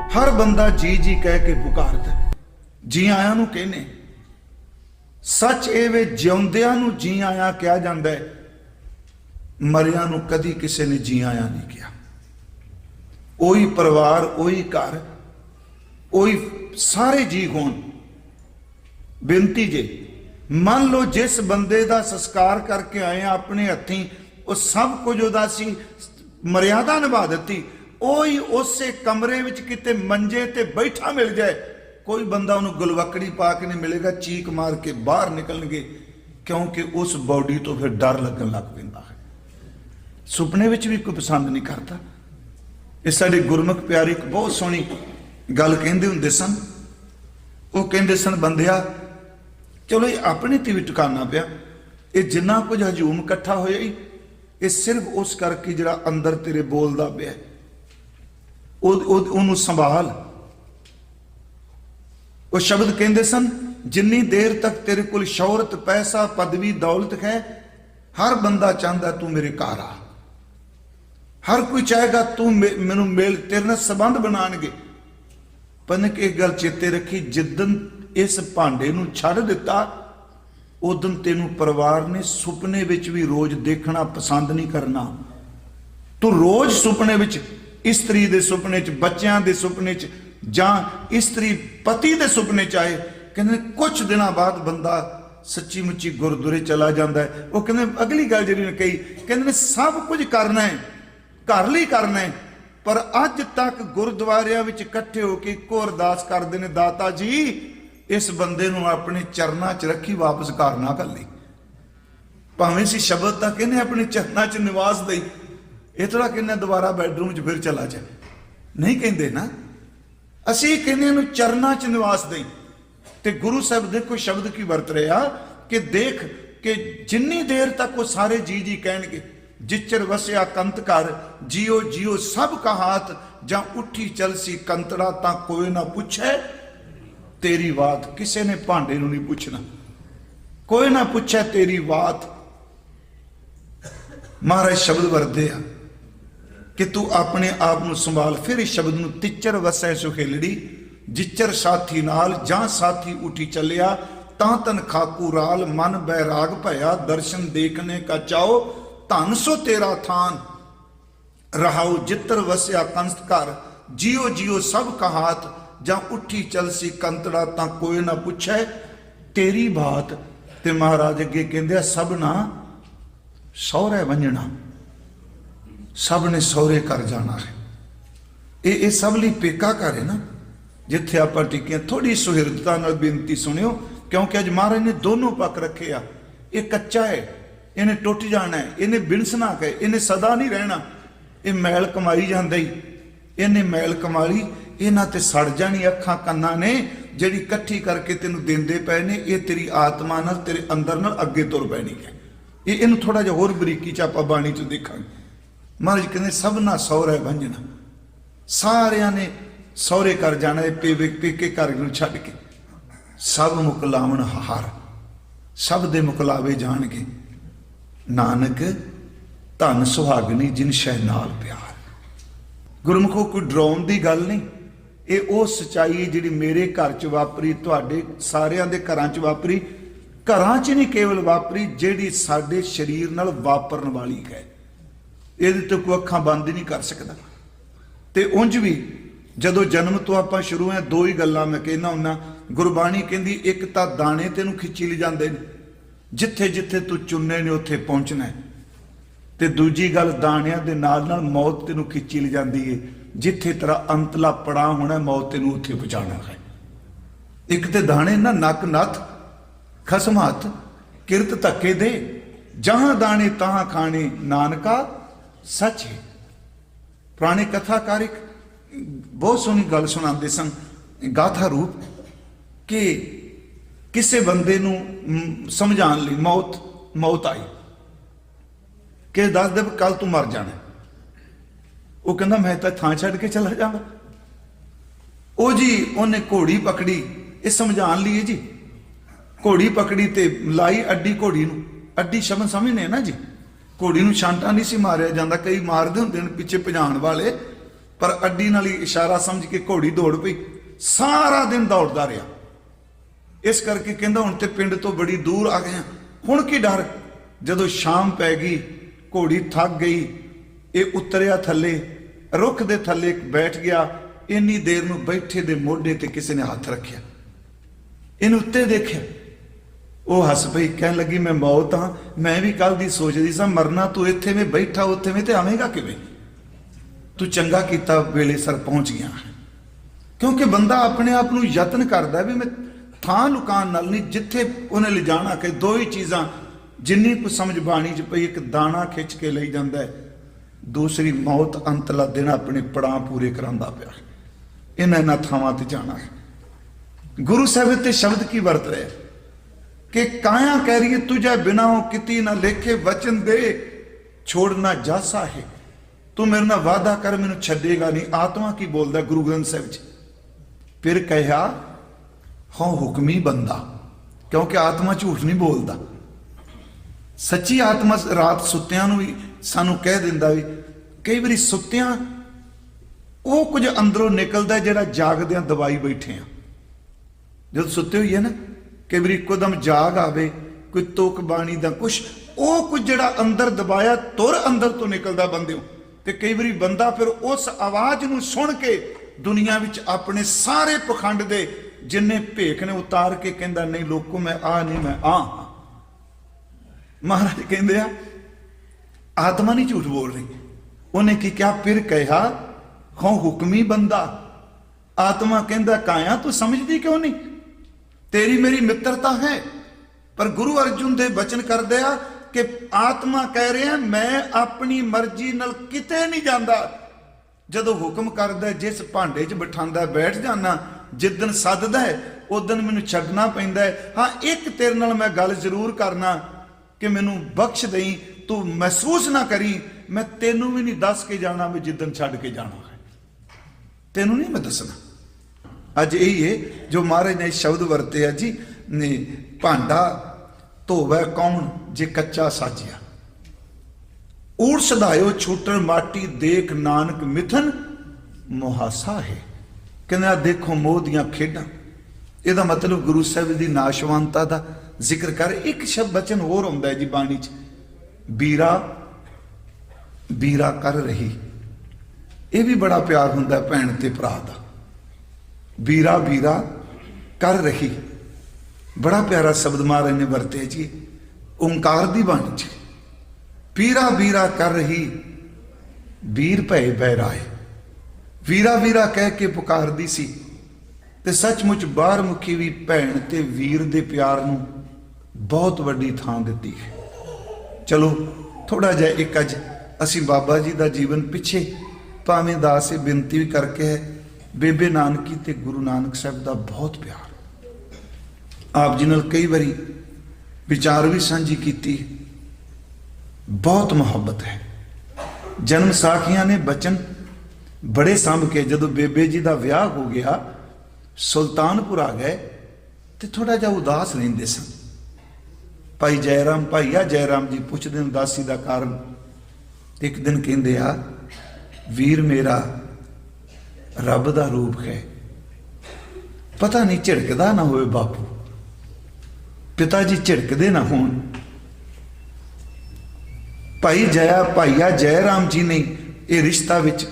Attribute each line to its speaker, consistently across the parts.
Speaker 1: ਹਰ ਬੰਦਾ ਜੀ ਜੀ ਕਹਿ ਕੇ ਪੁਕਾਰਦਾ ਜੀ ਆਇਆਂ ਨੂੰ ਕਹਿੰਨੇ ਸੱਚ ਇਹ ਵੇ ਜਿਉਂਦਿਆਂ ਨੂੰ ਜੀ ਆਇਆਂ ਕਿਹਾ ਜਾਂਦਾ ਹੈ। ਮਰਿਆਂ ਨੂੰ ਕਦੀ ਕਿਸੇ ਨੇ ਜੀ ਆਇਆਂ ਨਹੀਂ ਕਿਹਾ। ਉਹੀ ਪਰਿਵਾਰ, ਉਹੀ ਘਰ, ਉਹੀ ਸਾਰੇ ਜੀ ਹੋਣ। ਬੇਨਤੀ ਜੇ, ਮੰਨ ਲਓ ਜਿਸ ਬੰਦੇ ਦਾ ਸੰਸਕਾਰ ਕਰਕੇ ਆਏ ਆਪਣੇ ਹੱਥੀਂ, ਉਹ ਸਭ ਕੁਝ ਉਹਦਾ ਸੀ, ਮਰਿਆਦਾ ਨਿਭਾ ਦਿੱਤੀ। ਉਹੀ ਉਸੇ ਕਮਰੇ ਵਿੱਚ ਕਿਤੇ ਮੰਜੇ ਤੇ ਬੈਠਾ ਮਿਲ ਜਾਏ। ਕੋਈ ਬੰਦਾ ਉਹਨੂੰ ਗੁਲਵਕੜੀ ਪਾ ਕੇ ਨਹੀਂ ਮਿਲੇਗਾ, ਚੀਕ ਮਾਰ ਕੇ ਬਾਹਰ ਨਿਕਲਣਗੇ, ਕਿਉਂਕਿ ਉਸ ਬਾਡੀ ਤੋਂ ਫਿਰ ਡਰ ਲੱਗਣ ਲੱਗ ਪੈਂਦਾ ਹੈ। ਸੁਪਨੇ ਵਿੱਚ ਵੀ ਕੋਈ ਪਸੰਦ ਨਹੀਂ ਕਰਦਾ। ਇਹ ਸਾਡੇ ਗੁਰਮੁਖ ਪਿਆਰੇ ਇੱਕ ਬਹੁਤ ਸੋਹਣੀ ਗੱਲ ਕਹਿੰਦੇ ਹੁੰਦੇ ਸਨ। ਉਹ ਕਹਿੰਦੇ ਸਨ, ਬੰਦਿਆ, ਚਲੋ ਇਹ ਆਪਣੇ ਤੇ ਵੀ ਟਿਕਾਣਾ ਪਿਆ। ਇਹ ਜਿੰਨਾ ਕੁਝ ਹਜੂਮ ਇਕੱਠਾ ਹੋਇਆ ਈ, ਇਹ ਸਿਰਫ ਉਸ ਕਰਕੇ ਜਿਹੜਾ ਅੰਦਰ ਤੇਰੇ ਬੋਲਦਾ ਪਿਆ। ਉਹ ਉਹਨੂੰ ਸੰਭਾਲ। ਉਹ ਸ਼ਬਦ ਕਹਿੰਦੇ ਸਨ, ਜਿੰਨੀ ਦੇਰ ਤੱਕ ਤੇਰੇ ਕੋਲ ਸ਼ੌਹਰਤ, ਪੈਸਾ, ਪਦਵੀ, ਦੌਲਤ ਹੈ, ਹਰ ਬੰਦਾ ਚਾਹੁੰਦਾ ਤੂੰ ਮੇਰੇ ਘਰ ਆ। ਹਰ ਕੋਈ ਚਾਹੇਗਾ ਤੂੰ ਮੈਨੂੰ ਮੇਲ, ਤੇਰੇ ਨਾਲ ਸੰਬੰਧ ਬਣਾਣਗੇ ਪਰ ਇੱਕ ਇੱਕ ਗੱਲ ਚੇਤੇ ਰੱਖੀ ਜਿੱਦਨ ਇਸ ਭਾਂਡੇ ਨੂੰ ਛੱਡ ਦਿੱਤਾ, ਉਦੋਂ ਤੈਨੂੰ ਪਰਿਵਾਰ ਨੇ ਸੁਪਨੇ ਵਿੱਚ ਵੀ ਰੋਜ਼ ਦੇਖਣਾ ਪਸੰਦ ਨਹੀਂ ਕਰਨਾ। ਤੂੰ ਰੋਜ਼ ਸੁਪਨੇ ਵਿੱਚ ਇਸਤਰੀ ਦੇ ਸੁਪਨੇ 'ਚ, ਬੱਚਿਆਂ ਦੇ ਸੁਪਨੇ 'ਚ, ਜਾਂ ਇਸਤਰੀ ਪਤੀ ਦੇ ਸੁਪਨੇ 'ਚ ਆਏ, ਕਹਿੰਦੇ ਕੁਝ ਦਿਨਾਂ ਬਾਅਦ ਬੰਦਾ ਸੱਚੀ ਮੁੱਚੀ ਗੁਰਦੁਆਰੇ ਚਲਾ ਜਾਂਦਾ ਉਹ ਕਹਿੰਦੇ ਅਗਲੀ ਗੱਲ ਜਿਹੜੀ ਨੇ ਕਹੀ, ਕਹਿੰਦੇ ਨੇ ਸਭ ਕੁਝ ਕਰਨਾ ਹੈ, ਘਰ ਲਈ ਕਰਨਾ ਹੈ, ਪਰ ਅੱਜ ਤੱਕ ਗੁਰਦੁਆਰਿਆਂ ਵਿੱਚ ਇਕੱਠੇ ਹੋ ਕੇ ਇੱਕੋ ਅਰਦਾਸ ਕਰਦੇ ਨੇ, ਦਾਤਾ ਜੀ, ਇਸ ਬੰਦੇ ਨੂੰ ਆਪਣੇ ਚਰਨਾਂ 'ਚ ਰੱਖੀ ਵਾਪਸ ਘਰ ਨਾ ਕਰ ਲਈ ਭਾਵੇਂ ਸੀ ਸ਼ਬਦ ਤਾਂ ਕਹਿੰਦੇ ਆਪਣੇ ਚਰਨਾਂ 'ਚ ਨਿਵਾਸ ਦੇਈ ਇਹ ਥੋੜਾ ਕਹਿੰਦੇ ਦੁਬਾਰਾ ਬੈਡਰੂਮ 'ਚ ਫਿਰ ਚਲਾ ਜਾ ਨਹੀਂ ਕਹਿੰਦੇ ਨਾ। ਅਸੀਂ ਕਹਿੰਦੇ ਨੂੰ ਚਰਨਾਂ 'ਚ ਨਿਵਾਸ ਦੇਈ। ਤੇ ਗੁਰੂ ਸਾਹਿਬ ਦੇਖੋ ਸ਼ਬਦ ਕੀ ਵਰਤ ਰਿਹਾ ਕਿ ਦੇਖ ਕਿ ਜਿੰਨੀ ਦੇਰ ਤੱਕ ਉਹ ਸਾਰੇ ਜੀ ਜੀ ਕਹਿਣਗੇ ਜਿਚਰ ਵਸਿਆ ਕੰਤ ਕਰ ਜਿਉ ਜਿਉ ਸਭ ਕਹਾਤ, ਜਾਂ ਉੱਠੀ ਚਲਸੀ ਕੰਤੜਾ, ਤਾਂ ਕੋਈ ਨਾ ਪੁੱਛੇ, ਤੇਰੀ ਬਾਤ ਕਿਸੇ ਨੇ ਭਾਂਡੇ ਨੂੰ ਨਹੀਂ ਪੁੱਛਣਾ। ਕੋਈ ਨਾ ਪੁੱਛੇ ਤੇਰੀ ਬਾਤ। ਮਹਾਰਾਜ ਸ਼ਬਦ ਵਰਦੇ ਆ। ਕਿ ਤੂੰ ਆਪਣੇ ਆਪ ਨੂੰ ਸੰਭਾਲ, ਫਿਰ ਇਸ ਸ਼ਬਦ ਨੂੰ ਤਿੱਚਰ ਵਸੈ ਸੁਖੇਲੜੀ ਜਿੱਚਰ ਸਾਥੀ ਨਾਲ ਜਾਂ ਸਾਥੀ ਉਠੀ ਚੱਲਿਆ, ਤਾਂ ਤਨ ਖਾਕੂ ਰਾਲ ਮਨ ਬੈਰਾਗ ਭਇਆ, ਦਰਸ਼ਨ ਦੇਖਣੇ ਕਾ ਚਾਓ, ਧਨ ਸੋ ਤੇਰਾ ਥਾਨ। ਰਹਾਉ ਜਿੱਤਰ ਵਸਿਆ ਕੰਸਤ ਘਰ ਜਿਉ ਜਿਉ ਸਭ ਕਹਾਤ, ਜਾਂ ਉੱਠੀ ਚਲਸੀ ਕੰਤੜਾ ਤਾਂ ਕੋਈ ਨਾ ਪੁੱਛੈ, ਤੇਰੀ ਬਾਤ। ਤੇ ਮਹਾਰਾਜ ਅੱਗੇ ਕਹਿੰਦੇ ਆ ਸਭ ਨਾ ਸਹੁਰੇ ਵੰਜਣਾ। ਸਭ ਨੇ ਸਹੁਰੇ ਘਰ ਜਾਣਾ ਹੈ। ਇਹ ਇਹ ਸਭ ਲਈ ਪੇਕਾ ਘਰ ਹੈ ਨਾ। ਜਿੱਥੇ ਆਪਾਂ ਟਿਕੀਆਂ ਥੋੜੀ ਸੁਹਿਰਦਤਾ ਨਾਲ ਬੇਨਤੀ ਸੁਣਿਓ, ਕਿਉਂਕਿ ਅੱਜ ਮਹਾਰਾਜ ਨੇ ਦੋਨੋਂ ਪੱਕ ਰੱਖੇ ਆ। ਇਹ ਕੱਚਾ ਹੈ, ਇਹਨੇ ਟੁੱਟ ਜਾਣਾ ਹੈ, ਇਹਨੇ ਬਿਨਸਣਾ ਹੈ, ਇਹਨੇ ਸਦਾ ਨਹੀਂ ਰਹਿਣਾ। ਇਹ ਮੈਲ ਕਮਾਈ ਜਾਂਦਾ ਹੀ। ਇਹਨੇ ਮੈਲ ਕਮਾਲੀ ਇਹਨਾਂ ਤੇ ਸੜ ਜਾਣੀ ਅੱਖਾਂ ਕੰਨਾਂ ਨੇ, ਜਿਹੜੀ ਇਕੱਠੀ ਕਰਕੇ ਤੈਨੂੰ ਦਿੰਦੇ ਪਏ ਨੇ, ਇਹ ਤੇਰੀ ਆਤਮਾ ਨਾਲ, ਤੇਰੇ ਅੰਦਰ ਨਾਲ ਅੱਗੇ ਤੁਰ ਪੈਣੀ ਹੈ। ਇਹ ਇਹਨੂੰ ਥੋੜਾ ਜਿਹਾ ਹੋਰ ਬਰੀਕੀ ਚ ਆਪਾਂ ਬਾਣੀ ਚ ਦੇਖਾਂਗੇ। ਮਹਾਰਾਜ ਕਹਿੰਦੇ, ਸਭ ਨਾ ਸਹੁਰੇ ਬੰਜਣਾ ਸਾਰਿਆਂ ਨੇ ਸਹੁਰੇ ਕਰ ਜਾਣਾ, ਇਹ ਪੇਵੇ ਪੇਕੇ ਘਰ ਨੂੰ ਛੱਡ ਕੇ। ਸਭ ਮੁਕਲਾਵਣ ਹਾਰ। ਸਭ ਦੇ ਮੁਕਲਾਵੇ ਜਾਣਗੇ। ਨਾਨਕ, ਧਨ ਸੁਹਾਗਣੀ, ਜਿਨ ਸ਼ੈ ਨਾਲ ਪਿਆਰ। ਗੁਰਮੁਖੋ, ਕੋਈ ਡਰਾਉਣ ਦੀ ਗੱਲ ਨਹੀਂ। ਇਹ ਉਹ ਸਚਾਈ ਜਿਹੜੀ ਮੇਰੇ ਘਰ 'ਚ ਵਾਪਰੀ, ਤੁਹਾਡੇ ਸਾਰਿਆਂ ਦੇ ਘਰਾਂ 'ਚ ਵਾਪਰੀ। ਘਰਾਂ 'ਚ ਨਹੀਂ ਕੇਵਲ ਵਾਪਰੀ, ਜਿਹੜੀ ਸਾਡੇ ਸਰੀਰ ਨਾਲ ਵਾਪਰਨ ਵਾਲੀ ਹੈ। ਇਹਦੇ ਤੇ ਕੋਈ ਅੱਖਾਂ ਬੰਦ ਹੀ ਨਹੀਂ ਕਰ ਸਕਦਾ। ਤੇ ਉਂਝ ਵੀ ਜਦੋਂ ਜਨਮ ਤੋਂ ਆਪਾਂ ਸ਼ੁਰੂ ਹੈ, ਦੋ ਹੀ ਗੱਲਾਂ ਮੈਂ ਕਹਿਣਾ ਹੁੰਨਾ ਗੁਰਬਾਣੀ ਕਹਿੰਦੀ, ਇੱਕ ਤਾਂ ਦਾਣੇ ਤੈਨੂੰ ਖਿੱਚੀ ਲੈ ਜਾਂਦੇ ਨੇ। ਜਿੱਥੇ ਜਿੱਥੇ ਤੂੰ ਚੁੰਨੇ ਨੇ, ਉੱਥੇ ਪਹੁੰਚਣਾ ਹੈ। ਤੇ ਦੂਜੀ ਗੱਲ, ਦਾਣਿਆਂ ਦੇ ਨਾਲ ਨਾਲ ਮੌਤ ਤੈਨੂੰ ਖਿੱਚੀ ਲੈ ਜਾਂਦੀ ਏ। ਜਿੱਥੇ ਤੇਰਾ ਅੰਤਲਾ ਪੜਾ ਹੋਣਾ, ਮੌਤ ਤੈਨੂੰ ਉੱਥੇ ਪਹੁੰਚਾਉਣਾ ਹੈ। ਇੱਕ ਤੇ ਦਾਣੇ ਨਾ ਨੱਕ ਨੱਥ, ਖਸਮ ਹੱਥ, ਕਿਰਤ ਧੱਕੇ ਦੇ। ਜਹਾਂ ਦਾਣੇ, ਤਹਾਂ ਖਾਣੇ, ਨਾਨਕਾ ਸੱਚ ਹੈ। ਪੁਰਾਣੇ ਕਥਾਕਾਰਿਕ ਬਹੁਤ ਸੋਹਣੀ ਗੱਲ ਸੁਣਾਉਂਦੇ ਸਨ। ਗਾਥਾ ਰੂਪ ਕਿ ਕਿਸੇ ਬੰਦੇ ਨੂੰ ਸਮਝਾਉਣ ਲਈ ਮੌਤ ਮੌਤ ਆਈ। ਕਿ ਦੱਸ ਦੇ ਕੱਲ ਤੂੰ ਮਰ ਜਾਣਾ। ਉਹ ਕਹਿੰਦਾ, ਮੈਂ ਤਾਂ ਥਾਂ ਛੱਡ ਕੇ ਚਲਾ ਜਾਵਾਂ। ਉਹ ਜੀ, ਉਹਨੇ ਘੋੜੀ ਪਕੜੀ। ਇਹ ਸਮਝਾਉਣ ਲਈ ਹੈ ਜੀ। ਘੋੜੀ ਪਕੜੀ ਤੇ ਲਾਈ ਅੱਡੀ ਘੋੜੀ ਨੂੰ। ਅੱਡੀ ਸ਼ਬਦ ਸਮਝਨੇ ਨਾ ਜੀ? ਘੋੜੀ ਨੂੰ ਛਾਂਟਾ ਨਹੀਂ ਸੀ ਮਾਰਿਆ ਜਾਂਦਾ, ਕਈ ਮਾਰਦੇ ਹੁੰਦੇ ਨੇ ਪਿੱਛੇ ਭਜਾਣ ਵਾਲੇ, ਪਰ ਅੱਡੀ ਨਾਲ ਹੀ ਇਸ਼ਾਰਾ ਸਮਝ ਕੇ ਘੋੜੀ ਦੌੜ ਪਈ, ਸਾਰਾ ਦਿਨ ਦੌੜਦਾ ਰਿਹਾ। ਇਸ ਕਰਕੇ ਕਹਿੰਦਾ, ਹੁਣ ਤੇ ਪਿੰਡ ਤੋਂ ਬੜੀ ਦੂਰ ਆ ਗਏ ਹੁਣ ਕੀ ਡਰ? ਜਦੋਂ ਸ਼ਾਮ ਪੈ ਗਈ, ਘੋੜੀ ਥੱਕ ਗਈ, ਇਹ ਉਤਰਿਆ ਥੱਲੇ, ਰੁੱਖ ਦੇ ਥੱਲੇ ਬੈਠ ਗਿਆ, ਇੰਨੀ ਦੇਰ ਨੂੰ ਬੈਠੇ ਦੇ ਮੋਢੇ ਤੇ ਕਿਸੇ ਨੇ ਹੱਥ ਰੱਖਿਆ। ਇਹਨੂੰ ਉੱਤੇ ਦੇਖਿਆ। ਉਹ ਹੱਸ ਪਈ, ਕਹਿਣ ਲੱਗੀ, ਮੈਂ ਮੌਤ ਹਾਂ, ਮੈਂ ਵੀ ਕੱਲ ਦੀ ਸੋਚਦੀ ਸਾਂ, ਮਰਨਾ ਤੂੰ ਇੱਥੇ ਮੈਂ ਬੈਠਾ, ਉੱਥੇ ਮੈਂ ਤੇ ਆਵੇਂਗਾ ਕਿਵੇਂ? ਤੂੰ ਚੰਗਾ ਕੀਤਾ, ਵੇਲੇ ਸਰ ਪਹੁੰਚ ਗਿਆ ਕਿਉਂਕਿ ਬੰਦਾ ਆਪਣੇ ਆਪ ਨੂੰ ਯਤਨ ਕਰਦਾ ਵੀ ਮੈਂ ਥਾਂ ਲੁਕਾਨ ਨਾਲ ਨਹੀਂ, ਜਿੱਥੇ ਉਹਨੇ ਲਿਜਾਣਾ, ਕਿ ਦੋ ਹੀ ਚੀਜ਼ਾਂ, ਜਿੰਨੀ ਕੁ ਸਮਝ ਬਾਣੀ ਚ ਪਈ, ਇੱਕ ਦਾਣਾ ਖਿੱਚ ਕੇ ਲਈ ਜਾਂਦਾ ਹੈ, ਦੂਸਰੀ ਮੌਤ ਅੰਤਲਾ ਦਿਨ ਆਪਣੇ ਪੜਾਂ ਪੂਰੇ ਕਰਾਂਦਾ ਪਿਆ ਇਹਨਾਂ ਇਹਨਾਂ ਥਾਵਾਂ ਤੇ ਜਾਣਾ ਹੈ। ਗੁਰੂ ਸਾਹਿਬ ਤੇ ਸ਼ਬਦ ਕੀ ਵਰਤ ਰਿਹਾ? ਕਿ ਕਾਇਆ ਕਹਿ ਰਹੀ ਹੈ ਤੁਝੇ ਬਿਨਾ ਕਿਤੀ ਨਾ ਲੇਖੇ ਵਚਨ ਦੇ ਛੋੜਨਾ ਜਾਸਾ ਹੈ ਤੂੰ ਮੇਰੇ ਨਾਲ ਵਾਅਦਾ ਕਰ, ਮੈਨੂੰ ਛੱਡੇਗਾ ਨਹੀਂ। ਆਤਮਾ ਕੀ ਬੋਲਦਾ ਗੁਰੂ ਗ੍ਰੰਥ ਸਾਹਿਬ ਚ ਫਿਰ ਕਹਿਆ ਹਾਂ ਹੁਕਮੀ ਬੰਦਾ, ਕਿਉਂਕਿ ਆਤਮਾ ਝੂਠ ਨਹੀਂ ਬੋਲਦਾ। ਸੱਚੀ ਆਤਮਾ ਰਾਤ ਸੁੱਤਿਆਂ ਨੂੰ ਵੀ ਸਾਨੂੰ ਕਹਿ ਦਿੰਦਾ ਵੀ, ਕਈ ਵਾਰੀ ਸੁੱਤਿਆਂ, ਉਹ ਕੁਝ ਅੰਦਰੋਂ ਨਿਕਲਦਾ ਜਿਹੜਾ ਜਾਗਦਿਆਂ ਦਵਾਈ ਬੈਠੇ ਆ। ਜਦ ਸੁੱਤੇ ਹੋਈਏ ਨਾ ਕਈ ਵਾਰੀ ਇੱਕੋਦਮ ਜਾਗ ਆਵੇ, ਕੋਈ ਤੋਕ ਬਾਣੀ ਦਾ ਕੁਛ, ਉਹ ਕੁਝ ਜਿਹੜਾ ਅੰਦਰ ਦਬਾਇਆ, ਤੁਰ ਅੰਦਰ ਤੋਂ ਨਿਕਲਦਾ ਬੰਦਿਓ। ਤੇ ਕਈ ਵਾਰੀ ਬੰਦਾ ਫਿਰ ਉਸ ਆਵਾਜ਼ ਨੂੰ ਸੁਣ ਕੇ ਦੁਨੀਆ ਵਿੱਚ ਆਪਣੇ ਸਾਰੇ ਪਖੰਡ ਦੇ ਜਿੰਨੇ ਭੇਖ ਨੇ ਉਤਾਰ ਕੇ ਕਹਿੰਦਾ, ਨਹੀਂ ਲੋਕੋ, ਮੈਂ ਆ, ਨਹੀਂ, ਮੈਂ ਆ ਮਹਾਰਾਜ ਕਹਿੰਦੇ ਆ, ਆਤਮਾ ਨਹੀਂ ਝੂਠ ਬੋਲ ਰਹੀ। ਉਹਨੇ ਕੀ ਕਿਹਾ? ਫਿਰ ਕਿਹਾ ਹਾਂ ਹੁਕਮੀ ਬੰਦਾ। ਆਤਮਾ ਕਹਿੰਦਾ, ਕਾਇਆ, ਤੂੰ ਸਮਝਦੀ ਕਿਉਂ ਨਹੀਂ? ਤੇਰੀ ਮੇਰੀ ਮਿੱਤਰਤਾ ਹੈ। ਪਰ ਗੁਰੂ ਅਰਜੁਨ ਦੇ ਬਚਨ ਕਰਦੇ ਆ ਕਿ ਆਤਮਾ ਕਹਿ ਰਿਹਾ, ਮੈਂ ਆਪਣੀ ਮਰਜ਼ੀ ਨਾਲ ਕਿਤੇ ਨਹੀਂ ਜਾਂਦਾ। ਜਦੋਂ ਹੁਕਮ ਕਰਦਾ, ਜਿਸ ਭਾਂਡੇ 'ਚ ਬਿਠਾਉਂਦਾ, ਬੈਠ ਜਾਣਾ ਜਿੱਦਨ ਸੱਦਦਾ ਹੈ ਉਦੋਂ ਮੈਨੂੰ ਛੱਡਣਾ ਪੈਂਦਾ ਹੈ। ਹਾਂ, ਇੱਕ ਤੇਰੇ ਨਾਲ ਮੈਂ ਗੱਲ ਜ਼ਰੂਰ ਕਰਨਾ ਕਿ ਮੈਨੂੰ ਬਖਸ਼ ਦੇਈ, ਤੂੰ ਮਹਿਸੂਸ ਨਾ ਕਰੀ। ਮੈਂ ਤੈਨੂੰ ਵੀ ਨਹੀਂ ਦੱਸ ਕੇ ਜਾਣਾ ਵੀ ਜਿੱਦਨ ਛੱਡ ਕੇ ਜਾਣਾ ਹੈ। ਤੈਨੂੰ ਨਹੀਂ ਮੈਂ ਦੱਸਣਾ। ਅੱਜ ਇਹ ਹੈ ਜੋ ਮਹਾਰਾਜ ਨੇ ਸ਼ਬਦ ਵਰਤੇ ਆ ਜੀ, ਨੇ ਭਾਂਡਾ ਧੋਵੇ ਕੌਣ ਜੇ ਕੱਚਾ ਸਾਜਿਆ? ਊੜ ਸਦਾਇਓ ਛੂਟਣ ਮਾਟੀ ਦੇਖ ਨਾਨਕ ਮਿਥਨ, ਮੁਹਾਸਾ ਹੈ। ਕਹਿੰਦਾ ਦੇਖੋ ਮੋਹ ਦੀਆਂ ਖੇਡਾਂ। ਇਹਦਾ ਮਤਲਬ ਗੁਰੂ ਸਾਹਿਬ ਦੀ ਨਾਸ਼ਵੰਤਤਾ ਦਾ ਜ਼ਿਕਰ ਕਰ, ਇੱਕ ਸ਼ਬਦ ਬਚਨ ਹੋਰ ਹੁੰਦਾ ਹੈ ਜੀ ਬਾਣੀ ਚ। ਬੀਰਾ ਬੀਰਾ ਕਰ ਰਹੀ। ਇਹ ਵੀ ਬੜਾ ਪਿਆਰ ਹੁੰਦਾ ਭੈਣ ਤੇ ਭਰਾ ਦਾ। ਵੀਰਾ ਵੀਰਾ ਕਰ ਰਹੀ। ਬੜਾ ਪਿਆਰਾ ਸ਼ਬਦ ਮਹਾਰਾਜ ਨੇ ਵਰਤੇ ਜੀ। ਓੰਕਾਰ ਦੀ ਬਾਣੀ ਚ। ਵੀਰਾ ਵੀਰਾ ਕਰ ਰਹੀ, ਵੀਰ ਭੈ ਬਹਿਰਾਏ। ਵੀਰਾ ਵੀਰਾ ਕਹਿ ਕੇ ਪੁਕਾਰਦੀ ਸੀ ਤੇ ਸੱਚਮੁੱਚ ਬਾਹਰ ਮੁਖੀ ਵੀ ਭੈਣ ਤੇ ਵੀਰ ਦੇ ਪਿਆਰ ਨੂੰ ਬਹੁਤ ਵੱਡੀ ਥਾਂ ਦਿੱਤੀ ਹੈ। ਚਲੋ ਥੋੜਾ ਜਿਹਾ ਇੱਕ ਅੱਜ ਅਸੀਂ ਬਾਬਾ ਜੀ ਦਾ ਜੀਵਨ ਪਿੱਛੇ ਭਾਵੇਂ ਦਾਸੇ ਬੇਨਤੀ ਵੀ ਕਰਕੇ ਹੈ ਬੇਬੇ ਨਾਨਕੀ ਤੇ ਗੁਰੂ ਨਾਨਕ ਸਾਹਿਬ ਦਾ ਬਹੁਤ ਪਿਆਰ। ਆਪ ਜੀ ਨਾਲ ਕਈ ਵਾਰੀ ਵਿਚਾਰ ਵੀ ਸਾਂਝੀ ਕੀਤੀ। ਬਹੁਤ ਮੁਹੱਬਤ ਹੈ। ਜਨਮ ਸਾਖੀਆਂ ਨੇ ਬਚਨ ਬੜੇ ਸੰਭ ਕੇ ਜਦੋਂ ਬੇਬੇ ਜੀ ਦਾ ਵਿਆਹ ਹੋ ਗਿਆ, ਸੁਲਤਾਨਪੁਰ ਆ ਗਏ ਤੇ ਥੋੜਾ ਜਿਹਾ ਉਦਾਸ ਰਹਿੰਦੇ ਸਨ। ਭਾਈ ਜੈਰਾਮ, ਭਾਈਆ ਜੈਰਾਮ ਜੀ ਪੁੱਛਦੇ ਉਦਾਸੀ ਦਾ ਕਾਰਨ? ਇੱਕ ਦਿਨ ਕਹਿੰਦੇ ਆ, ਵੀਰ ਮੇਰਾ ਰੱਬ ਦਾ ਰੂਪ ਹੈ। ਪਤਾ ਨਹੀਂ ਝਿੜਕਦਾ ਨਾ ਹੋਵੇ ਬਾਪੂ। ਪਿਤਾ ਜੀ ਝਿੜਕਦੇ ਨਾ ਹੋਣ। ਭਾਈ ਜਇਆ ਭਾਈਆ ਜੈ ਰਾਮ ਜੀ ਨੇ ਇਹ ਰਿਸ਼ਤਾ ਵਿੱਚ,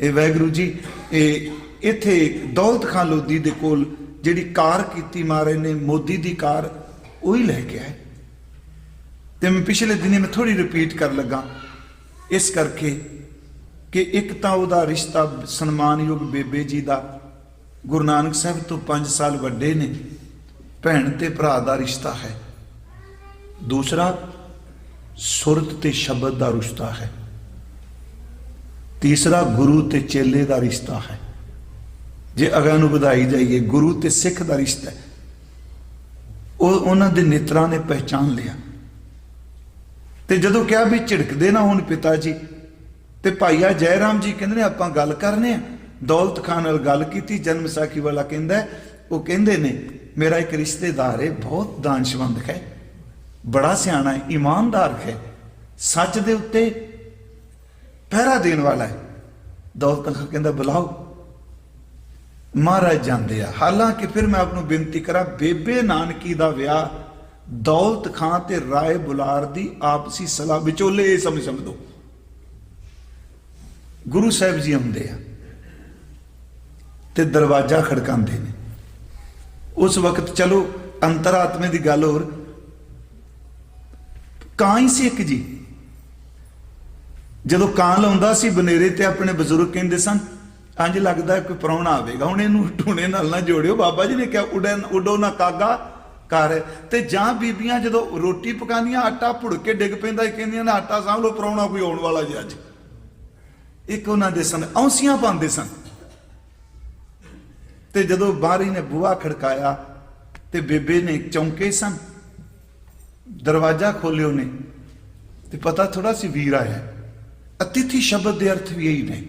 Speaker 1: ਇਹ ਵੈਗਰੂ ਜੀ, ਇਹ ਇੱਥੇ ਦੌਲਤ ਖਾਨ ਲੋਧੀ ਦੇ ਕੋਲ ਜਿਹੜੀ ਕਾਰ ਕੀਤੀ ਮਾਰੇ ਨੇ, ਮੋਦੀ ਦੀ ਕਾਰ, ਉਹੀ ਲੈ ਕੇ ਆਏ। ਤੇ ਮੈਂ ਪਿਛਲੇ ਦਿਨੇ ਮੈਂ ਥੋੜੀ ਰਿਪੀਟ ਕਰ ਲੱਗਾ। ਇਸ ਕਰਕੇ ਕਿ ਇੱਕ ਤਾਂ ਉਹਦਾ ਰਿਸ਼ਤਾ ਸਨਮਾਨਯੋਗ ਬੇਬੇ ਜੀ ਦਾ ਗੁਰੂ ਨਾਨਕ ਸਾਹਿਬ ਤੋਂ 5 ਸਾਲ ਵੱਡੇ ਨੇ, ਭੈਣ ਤੇ ਭਰਾ ਦਾ ਰਿਸ਼ਤਾ ਹੈ। ਦੂਸਰਾ, ਸੁਰਤ ਤੇ ਸ਼ਬਦ ਦਾ ਰਿਸ਼ਤਾ ਹੈ। ਤੀਸਰਾ, ਗੁਰੂ ਤੇ ਚੇਲੇ ਦਾ ਰਿਸ਼ਤਾ ਹੈ। ਜੇ ਅਗਾਂ ਨੂੰ ਵਧਾਈ ਜਾਈਏ, ਗੁਰੂ ਤੇ ਸਿੱਖ ਦਾ ਰਿਸ਼ਤਾ ਉਹ ਉਹਨਾਂ ਦੇ ਨੇਤਰਾਂ ਨੇ ਪਹਿਚਾਨ ਲਿਆ। ਤੇ ਜਦੋਂ ਕਿਹਾ ਵੀ ਝਿੜਕਦੇ ਨਾ ਹੁਣ ਪਿਤਾ ਜੀ ਤੇ ਭਾਈਆ ਜੈ ਰਾਮ ਜੀ ਕਹਿੰਦੇ ਨੇ, ਆਪਾਂ ਗੱਲ ਕਰਨੇ ਆ। ਦੌਲਤ ਖਾਨ ਨਾਲ ਗੱਲ ਕੀਤੀ, ਜਨਮ ਸਾਖੀ ਵਾਲਾ ਕਹਿੰਦਾ ਉਹ ਕਹਿੰਦੇ ਨੇ, ਮੇਰਾ ਇੱਕ ਰਿਸ਼ਤੇਦਾਰ ਹੈ, ਬਹੁਤ ਦਾਨਸ਼ਵੰਦ ਹੈ, ਬੜਾ ਸਿਆਣਾ ਹੈ, ਇਮਾਨਦਾਰ ਹੈ, ਸੱਚ ਦੇ ਉੱਤੇ ਪਹਿਰਾ ਦੇਣ ਵਾਲਾ ਹੈ। ਦੌਲਤ ਖਾਂ ਕਹਿੰਦਾ, ਬੁਲਾਓ। ਮਹਾਰਾਜ ਜਾਂਦੇ ਆ। ਹਾਲਾਂਕਿ ਫਿਰ ਮੈਂ ਆਪ ਨੂੰ ਬੇਨਤੀ ਕਰਾਂ, ਬੇਬੇ ਨਾਨਕੀ ਦਾ ਵਿਆਹ ਦੌਲਤ ਖਾਂ ਤੇ ਰਾਏ ਬੁਲਾਰ ਦੀ ਆਪਸੀ ਸਲਾਹ ਵਿਚੋਲੇ ਇਹ ਸਮਝ ਸਮਝੋ ਗੁਰੂ ਸਾਹਿਬ ਜੀ ਆਉਂਦੇ ਆ ਤੇ ਦਰਵਾਜ਼ਾ ਖੜਕਾਉਂਦੇ ਨੇ। ਉਸ ਵਕਤ ਚਲੋ ਅੰਤਰਾਤਮੇ ਦੀ ਗੱਲ ਹੋਰ। ਕਾਂ ਹੀ ਸੀ ਇੱਕ ਜੀ ਜਦੋਂ ਕਾਂ ਲਾਉਂਦਾ ਸੀ ਬਨੇਰੇ ਤੇ ਆਪਣੇ ਬਜ਼ੁਰਗ ਕਹਿੰਦੇ ਸਨ ਅੰਜ ਲੱਗਦਾ ਕੋਈ ਪ੍ਰਾਹੁਣਾ ਆਵੇਗਾ। ਹੁਣ ਇਹਨੂੰ ਟੂਣੇ ਨਾਲ ਨਾ ਜੋੜਿਓ। ਬਾਬਾ ਜੀ ਨੇ ਕਿਹਾ ਉਡਨ ਉਡੋ ਨਾ ਕਾਗਾ ਕਰ ਤੇ ਜਾਂ ਬੀਬੀਆਂ ਜਦੋਂ ਰੋਟੀ ਪਕਾਉਂਦੀਆਂ, ਆਟਾ ਭੁੜ ਕੇ ਡਿੱਗ ਪੈਂਦਾ, ਇਹ ਕਹਿੰਦੀਆਂ ਨਾ, ਆਟਾ ਸਾਂਭ ਲੋ ਪ੍ਰਾਹੁਣਾ ਕੋਈ ਆਉਣ ਵਾਲਾ ਜੀ ਅੱਜ। ਇੱਕ ਉਹਨਾਂ ਦੇ ਸਨ, ਔਂਸੀਆਂ ਪਾਉਂਦੇ ਸਨ। ਤੇ ਜਦੋਂ ਬਾਰੀ ਨੇ ਬੂਹਾ ਖੜਕਾਇਆ ਤੇ ਬੇਬੇ ਨੇ ਚੌਂਕੇ ਸਨ, ਦਰਵਾਜ਼ਾ ਖੋਲਿਓ ਨੇ ਤੇ ਪਤਾ ਥੋੜਾ ਸੀ ਵੀਰ ਆਇਆ। ਹੈ। ਅਤਿਥੀ ਸ਼ਬਦ ਦੇ ਅਰਥ ਵੀ ਇਹੀ ਨੇ।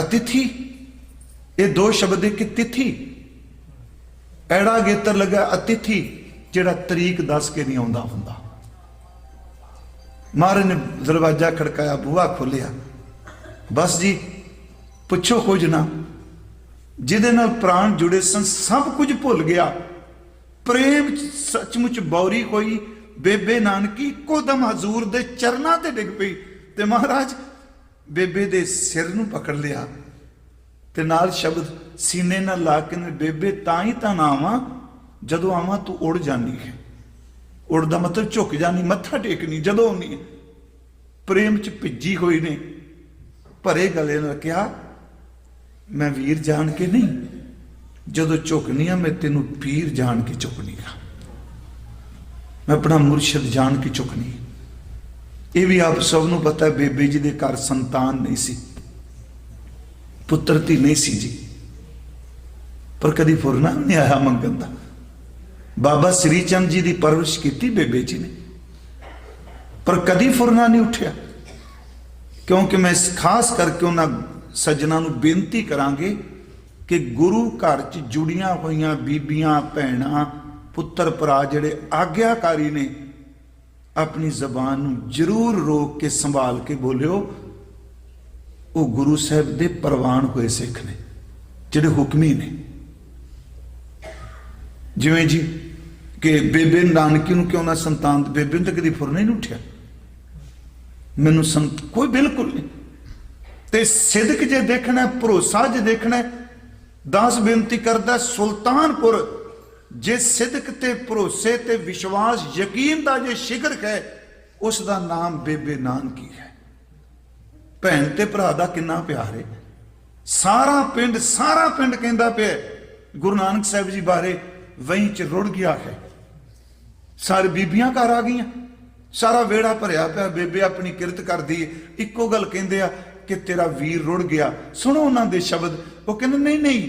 Speaker 1: ਅਤਿਥੀ, ਇਹ ਦੋ ਸ਼ਬਦ ਕਿ ਤਿਥੀ। ਐੜਾ ਗੇਤਰ ਲੱਗਾ ਅਤਿਥੀ ਜਿਹੜਾ ਤਰੀਕ ਦੱਸ ਕੇ ਨਹੀਂ ਆਉਂਦਾ ਹੁੰਦਾ। ਮਹਾਰਾਜ ਨੇ ਦਰਵਾਜ਼ਾ ਖੜਕਾਇਆ, ਬੂਹਾ ਖੋਲਿਆ ਬਸ ਜੀ, ਪੁੱਛੋ ਕੁਝ ਨਾ। ਜਿਹਦੇ ਨਾਲ ਪ੍ਰਾਣ ਜੁੜੇ ਸਨ, ਸਭ ਕੁਝ ਭੁੱਲ ਗਿਆ। ਪ੍ਰੇਮ ਸੱਚਮੁੱਚ ਬੌਰੀ ਹੋਈ, ਬੇਬੇ ਨਾਨਕੀ ਇੱਕੋ ਦਮ ਹਜ਼ੂਰ ਦੇ ਚਰਨਾਂ ਤੇ ਡਿੱਗ ਪਈ ਤੇ ਮਹਾਰਾਜ ਬੇਬੇ ਦੇ ਸਿਰ ਨੂੰ ਪਕੜ ਲਿਆ। ਤੇ ਨਾਲ ਸ਼ਬਦ, ਸੀਨੇ ਨਾਲ ਲਾ ਕੇ ਬੇਬੇ, ਤਾਂ ਹੀ ਤਾਂ ਨਾ ਆਵਾਂ ਜਦੋਂ ਆਵਾਂ ਤੂੰ ਉੜ ਜਾਨੀ ਹੈ। ਉੜਦਾ ਮਤਲਬ ਝੁਕ ਜਾਣੀ ਮੱਥਾ ਟੇਕਣੀ ਜਦੋਂ ਆਉਣੀ ਪ੍ਰੇਮ ਚ ਭਿੱਜੀ ਹੋਈ ਨੇ। ਭਰੇ ਗਲੇ ਨਾਲ ਕਿਹਾ, ਮੈਂ ਵੀਰ ਜਾਣ ਕੇ ਨਹੀਂ, ਜਦੋਂ ਝੁਕਨੀ ਆ, ਮੈਂ ਤੈਨੂੰ ਪੀਰ ਜਾਣ ਕੇ ਝੁਕਨੀ ਆ। ਮੈਂ ਆਪਣਾ ਮੁਰਸ਼ਿਦ ਜਾਣ ਕੇ ਝੁਕਨੀ ਇਹ ਵੀ ਆਪ ਸਭ ਨੂੰ ਪਤਾ ਬੇਬੇ ਜੀ ਦੇ ਘਰ ਸੰਤਾਨ ਨਹੀਂ ਸੀ। ਪੁੱਤਰ ਧੀ ਨਹੀਂ ਸੀ ਜੀ। ਪਰ ਕਦੀ ਫੁਰਨਾ ਨਹੀਂ ਆਇਆ ਮੰਗਣ ਦਾ। ਬਾਬਾ ਸ੍ਰੀ ਚੰਦ ਜੀ ਦੀ ਪਰਵਰਿਸ਼ ਕੀਤੀ ਬੇਬੇ ਜੀ ਨੇ। ਪਰ ਕਦੀ ਫੁਰਨਾ ਨਹੀਂ ਉੱਠਿਆ। ਕਿਉਂਕਿ ਮੈਂ ਇਸ ਖਾਸ ਕਰਕੇ ਉਹਨਾਂ ਸੱਜਣਾ ਨੂੰ ਬੇਨਤੀ ਕਰਾਂਗੇ ਕਿ ਗੁਰੂ ਘਰ 'ਚ ਜੁੜੀਆਂ ਹੋਈਆਂ ਬੀਬੀਆਂ, ਭੈਣਾਂ, ਪੁੱਤਰ, ਭਰਾ ਜਿਹੜੇ ਆਗਿਆਕਾਰੀ ਨੇ, ਆਪਣੀ ਜ਼ਬਾਨ ਨੂੰ ਜ਼ਰੂਰ ਰੋਕ ਕੇ ਸੰਭਾਲ ਕੇ ਬੋਲਿਓ, ਉਹ ਗੁਰੂ ਸਾਹਿਬ ਦੇ ਪ੍ਰਵਾਨ ਹੋਏ ਸਿੱਖ ਨੇ, ਜਿਹੜੇ ਹੁਕਮੀ ਨੇ। ਜਿਵੇਂ ਜੀ ਕਿ ਬੇਬੇ ਨਾਨਕੀ ਨੂੰ ਕਿਉਂ ਨਾ ਸੰਤਾਨ, ਬੇਬੇ ਨੂੰ ਤਾਂ ਕਦੀ ਫੁਰਨਾ ਨਹੀਂ ਉੱਠਿਆ। ਮੈਨੂੰ ਸੰਤ, ਕੋਈ ਬਿਲਕੁਲ ਨਹੀਂ। ਤੇ ਸਿਦਕ ਜੇ ਦੇਖਣਾ, ਭਰੋਸਾ ਜੇ ਦੇਖਣਾ, ਦਾਸ ਬੇਨਤੀ ਕਰਦਾ, ਸੁਲਤਾਨਪੁਰ, ਜੇ ਸਿਦਕ ਤੇ ਭਰੋਸੇ ਤੇ ਵਿਸ਼ਵਾਸ, ਯਕੀਨ ਦਾ ਜੇ ਸ਼ਿਖਰ ਹੈ ਉਸ ਦਾ ਨਾਮ ਬੇਬੇ ਨਾਨਕੀ ਹੈ। ਭੈਣ ਤੇ ਭਰਾ ਦਾ ਕਿੰਨਾ ਪਿਆਰ ਹੈ। ਸਾਰਾ ਪਿੰਡ ਸਾਰਾ ਪਿੰਡ ਕਹਿੰਦਾ ਪਿਆ ਗੁਰੂ ਨਾਨਕ ਸਾਹਿਬ ਜੀ ਬਾਰੇ, ਵਹੀਂ ਚ ਰੁੜ ਗਿਆ ਹੈ। ਸਾਰੇ ਬੀਬੀਆਂ ਘਰ ਆ ਗਈਆਂ। ਸਾਰਾ ਵੇੜਾ ਭਰਿਆ ਪਿਆ, ਬੇਬੇ ਆਪਣੀ ਕਿਰਤ ਕਰਦੀ ਇੱਕੋ ਗੱਲ ਕਹਿੰਦੇ ਆ ਕਿ ਤੇਰਾ ਵੀਰ ਰੁੜ ਗਿਆ। ਸੁਣੋ ਉਹਨਾਂ ਦੇ ਸ਼ਬਦ। ਉਹ ਕਹਿੰਦੇ, ਨਹੀਂ ਨਹੀਂ,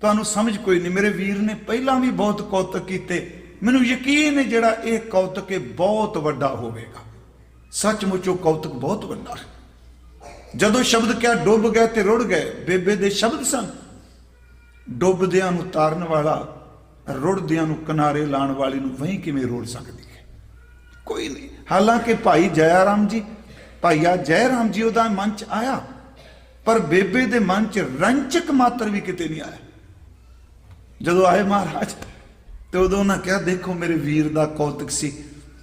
Speaker 1: ਤੁਹਾਨੂੰ ਸਮਝ ਕੋਈ ਨਹੀਂ। ਮੇਰੇ ਵੀਰ ਨੇ ਪਹਿਲਾਂ ਵੀ ਬਹੁਤ ਕੌਤਕ ਕੀਤੇ। ਮੈਨੂੰ ਯਕੀਨ ਹੈ ਜਿਹੜਾ ਇਹ ਕੌਤਕ ਹੈ ਬਹੁਤ ਵੱਡਾ ਹੋਵੇਗਾ। ਸੱਚਮੁੱਚ ਉਹ ਕੌਤਕ ਬਹੁਤ ਵੱਡਾ ਹੈ। ਜਦੋਂ ਸ਼ਬਦ ਕਿਹਾ ਡੁੱਬ ਗਏ ਤੇ ਰੁੜ ਗਏ, ਬੇਬੇ ਦੇ ਸ਼ਬਦ ਸਨ। ਡੁੱਬਦਿਆਂ ਨੂੰ ਤਾਰਨ ਵਾਲਾ ਰੁੜਦਿਆਂ ਨੂੰ ਕਿਨਾਰੇ ਲਾਣ ਵਾਲੀ ਨੂੰ ਵਹੀਂ ਕਿਵੇਂ ਰੋੜ ਸਕਦੀ ਹੈ? ਕੋਈ ਨਹੀਂ। ਹਾਲਾਂਕਿ ਭਾਈ ਜੈ ਰਾਮ ਜੀ, ਭਾਈਆ ਜੈ ਰਾਮ ਜੀ ਉਹਦਾ ਮਨ ਚ ਆਇਆ, ਪਰ ਬੇਬੇ ਦੇ ਮਨ ਚ ਰੰਚਕ ਮਾਤਰ ਵੀ ਕਿਤੇ ਨਹੀਂ ਆਇਆ। ਜਦੋਂ ਆਏ ਮਹਾਰਾਜ, ਤੇ ਉਦੋਂ ਉਹਨਾਂ ਕਿਹਾ, ਦੇਖੋ ਮੇਰੇ ਵੀਰ ਦਾ ਕੌਤਕ ਸੀ।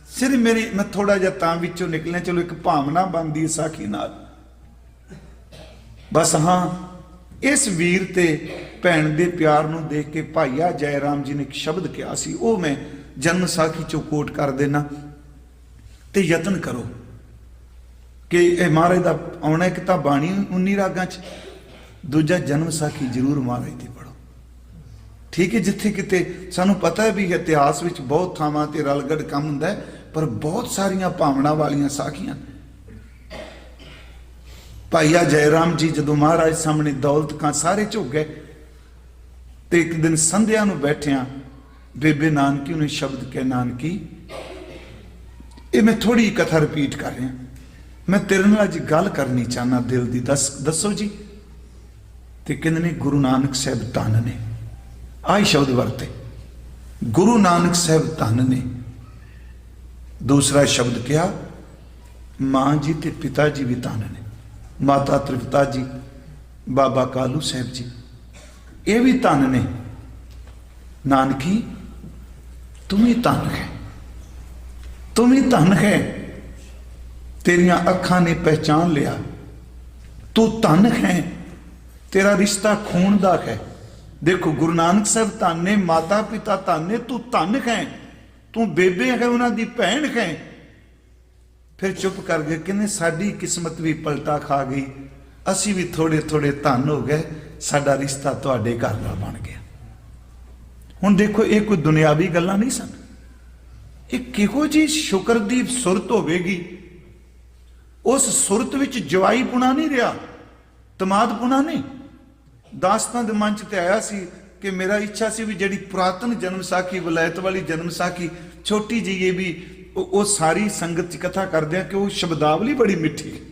Speaker 1: ਸਿਰ ਮੇਰੀ, ਮੈਂ ਥੋੜਾ ਜਿਹਾ ਤਾਂ ਵਿੱਚੋਂ ਨਿਕਲਿਆ, ਚਲੋ ਇੱਕ ਭਾਵਨਾ ਬਣਦੀ ਸਾਖੀ ਨਾਲ। ਬਸ ਹਾਂ ਇਸ ਵੀਰ ਤੇ ਭੈਣ ਦੇ ਪਿਆਰ ਨੂੰ ਦੇਖ ਕੇ ਭਾਈਆ ਜੈ ਰਾਮ ਜੀ ਨੇ ਇੱਕ ਸ਼ਬਦ ਕਿਹਾ ਸੀ, ਉਹ ਮੈਂ ਜਨਮ ਸਾਖੀ ਚੋਂ ਕੋਟ ਕਰ ਦੇਣਾ ਤੇ ਯਤਨ ਕਰੋ ਕਿ ਇਹ ਮਹਾਰਾਜ ਦਾ ਆਉਣਾ ਇੱਕ ਤਾਂ ਬਾਣੀ 19 ਰਾਗਾਂ ਚ, ਦੂਜਾ ਜਨਮ ਸਾਖੀ ਜ਼ਰੂਰ ਮਹਾਰਾਜ ਦੀ ਪੜੋ ਠੀਕ ਹੈ, ਜਿੱਥੇ ਕਿਤੇ ਸਾਨੂੰ ਪਤਾ ਹੈ ਵੀ ਇਤਿਹਾਸ ਵਿੱਚ ਬਹੁਤ ਥਾਵਾਂ ਤੇ ਰਲਗੜ ਕੰਮ ਹੁੰਦਾ ਪਰ ਬਹੁਤ ਸਾਰੀਆਂ ਭਾਵਨਾ ਵਾਲੀਆਂ ਸਾਖੀਆਂ ਭਾਈਆ ਜੈ ਰਾਮ ਜੀ, ਜਦੋਂ ਮਹਾਰਾਜ ਸਾਹਮਣੇ ਦੌਲਤ ਖਾਂ ਸਾਰੇ ਝੁਕ ਗਏ ਤੇ ਇੱਕ ਦਿਨ ਸੰਧਿਆ ਨੂੰ ਬੈਠਿਆਂ ਬੇਬੇ ਨਾਨਕੀ ਨੇ ਸ਼ਬਦ ਕਹਿ, ਨਾਨਕੀ, ਇਹ ਮੈਂ ਥੋੜੀ ਕਥਾ ਰਿਪੀਟ ਕਰ ਰਿਹਾ। ਮੈਂ ਤੇਰੇ ਨਾਲ ਅੱਜ ਗੱਲ ਕਰਨੀ ਚਾਹਨਾ ਦਿਲ ਦੀ। ਦੱਸ, ਦੱਸੋ ਜੀ। ਤੇ ਕਹਿੰਦੇ ਨੇ, ਗੁਰੂ ਨਾਨਕ ਸਾਹਿਬ ਧੰਨ ਨੇ। ਆਹੀ ਸ਼ਬਦ ਵਰਤੇ। ਗੁਰੂ ਨਾਨਕ ਸਾਹਿਬ ਧੰਨ ਨੇ। ਦੂਸਰਾ ਸ਼ਬਦ ਕਿਹਾ, ਮਾਂ ਜੀ ਤੇ ਪਿਤਾ ਜੀ ਵੀ ਧੰਨ ਨੇ। ਮਾਤਾ ਤ੍ਰਿਪਤਾ ਜੀ, ਬਾਬਾ ਕਾਲੂ ਸਾਹਿਬ ਜੀ। ਇਹ ਵੀ ਧਨ ਨੇ। ਨਾਨਕੀ, ਤੂੰ ਹੀ ਧਨ ਹੈ। ਤੂੰ ਹੀ ਧਨ ਹੈ। ਤੇਰੀਆਂ ਅੱਖਾਂ ਨੇ ਪਹਿਚਾਨ ਲਿਆ। ਤੂੰ ਧਨ ਹੈ। ਤੇਰਾ ਰਿਸ਼ਤਾ ਖੂਨ ਦਾ ਹੈ। ਦੇਖੋ, ਗੁਰੂ ਨਾਨਕ ਸਾਹਿਬ ਧੰਨੇ ਮਾਤਾ ਪਿਤਾ ਧਨ ਤੂੰ ਧਨ ਹੈ। ਤੂੰ ਬੇਬੇ ਹੈ, ਉਹਨਾਂ ਦੀ ਭੈਣ ਹੈ। ਫਿਰ ਚੁੱਪ ਕਰ ਗਏ, ਕਹਿੰਦੇ ਸਾਡੀ ਕਿਸਮਤ ਵੀ ਪਲਟਾ ਖਾ ਗਈ। ਅਸੀਂ ਵੀ ਥੋੜੇ ਥੋੜੇ ਧਨ ਹੋ ਗਏ, ਸਾਡਾ ਰਿਸ਼ਤਾ ਤੁਹਾਡੇ ਘਰ ਨਾਲ ਬਣ ਗਿਆ। ਹੁਣ ਦੇਖੋ, ਇਹ ਕੋਈ ਦੁਨਿਆਵੀ ਗੱਲਾਂ ਨਹੀਂ ਸਨ। ਇਹ ਕਿਹੋ ਜੀ ਸ਼ੁਕਰ ਦੀ ਸੁਰਤ ਹੋਵੇਗੀ? ਉਸ ਸੁਰਤ ਵਿੱਚ ਜਵਾਈ ਪੁਣਾ ਨਹੀਂ ਰਿਹਾ, ਤਮਾਦ ਪੁਣਾ ਨਹੀਂ। ਦਾਸਤਾਂ ਦੇ ਮੰਚ ਤੇ ਆਇਆ ਸੀ ਕਿ ਮੇਰਾ ਇੱਛਾ ਸੀ ਵੀ ਜਿਹੜੀ ਪੁਰਾਤਨ ਜਨਮ ਸਾਖੀ ਵਿਲਾਇਤ ਵਾਲੀ ਜਨਮ ਸਾਖੀ, ਛੋਟੀ ਜਿਹੀ ਇਹ ਵੀ ਉਹ ਸਾਰੀ ਸੰਗਤ ਚ ਕਥਾ ਕਰਦੇ ਆ ਕਿ ਉਹ ਸ਼ਬਦਾਵਲੀ ਬੜੀ ਮਿੱਠੀ ਹੈ।